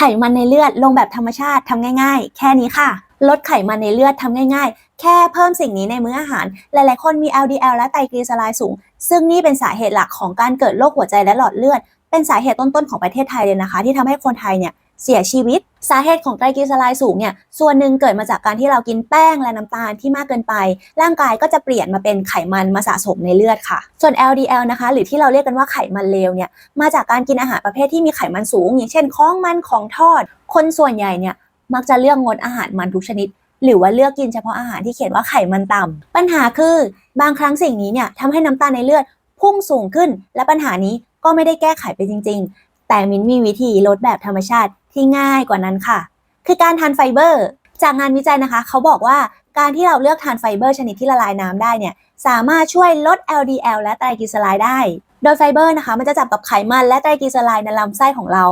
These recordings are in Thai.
ไขมันในเลือดลงแบบธรรมชาติทำง่าย ๆ แค่นี้ค่ะ ลดไขมันในเลือดทำง่ายๆ แค่เพิ่มสิ่งนี้ในมื้ออาหาร หลายๆ คนมี LDL และไตรกลีเซอไรด์สูง ซึ่งนี่เป็นสาเหตุหลักของการเกิดโรคหัวใจและหลอดเลือด เป็นสาเหตุต้นๆของประเทศไทยเลยนะคะ ที่ทำให้คนไทยเนี่ยเสียชีวิต สาเหตุของไตรกลีเซอไรด์สูงเนี่ยส่วนหนึ่งเกิดมาจากการที่เรากินแป้งและน้ำตาลที่มากเกินไป ร่างกายก็จะเปลี่ยนมาเป็นไขมันมาสะสมในเลือดค่ะ ส่วน LDL นะคะ หรือที่เราเรียกกันว่าไขมันเลวเนี่ยมาจากการกินอาหารประเภทที่มีไขมันสูง อย่างเช่นของมันของทอด คนส่วนใหญ่เนี่ยมักจะเลือกงดอาหารมันทุกชนิด หรือว่าเลือกกินเฉพาะอาหารที่เขียนว่าไขมันต่ำปัญหาคือบางครั้งสิ่งนี้เนี่ยทำให้น้ำตาลในเลือดพุ่งสูงขึ้น และปัญหานี้ก็ไม่ได้แก้ไขไปจริง ๆ แต่มิ้นมีวิธีลดแบบธรรมชาติ ที่ง่ายกว่านั้นค่ะ คือการทานไฟเบอร์ จากงานวิจัยนะคะ เขาบอกว่าการที่เราเลือกทานไฟเบอร์ชนิดที่ละลายน้ำได้เนี่ยสามารถช่วยลด LDL และไตรกลีเซอไรด์ได้ โดยไฟเบอร์นะคะ มันจะจับกับไขมันและไตรกลีเซอไรด์ในลำไส้ของเรา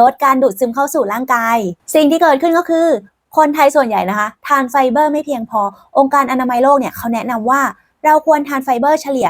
ลดการดูดซึมเข้าสู่ร่างกาย สิ่งที่เกิดขึ้นก็คือ คนไทยส่วนใหญ่นะคะ ทานไฟเบอร์ไม่เพียงพอ องค์การอนามัยโลกเนี่ยเขาแนะนำว่า เราควรทานไฟเบอร์เฉลี่ย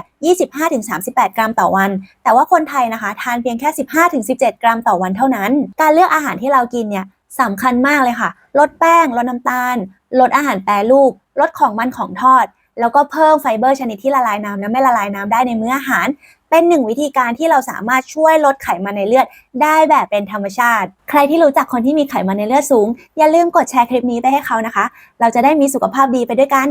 25-38 กรัมต่อวัน แต่ว่าคนไทยนะคะ ทานเพียงแค่ 15-17 กรัมต่อวันเท่านั้น การเลือกอาหารที่เรากินเนี่ยสำคัญมากเลยค่ะ ลดแป้ง ลดน้ำตาล ลดอาหารแปรรูป ลดของมันของทอด แล้วก็เพิ่มไฟเบอร์ชนิดที่ละลายน้ำและไม่ละลายน้ำได้ในมื้ออาหาร เป็นหนึ่งวิธีการที่เราสามารถช่วยลดไขมันในเลือด ได้แบบเป็นธรรมชาติ ใครที่รู้จักคนที่มีไขมันในเลือดสูง อย่าลืมกดแชร์คลิปนี้ไปให้เขานะคะ เราจะได้มีสุขภาพดีไปด้วยกัน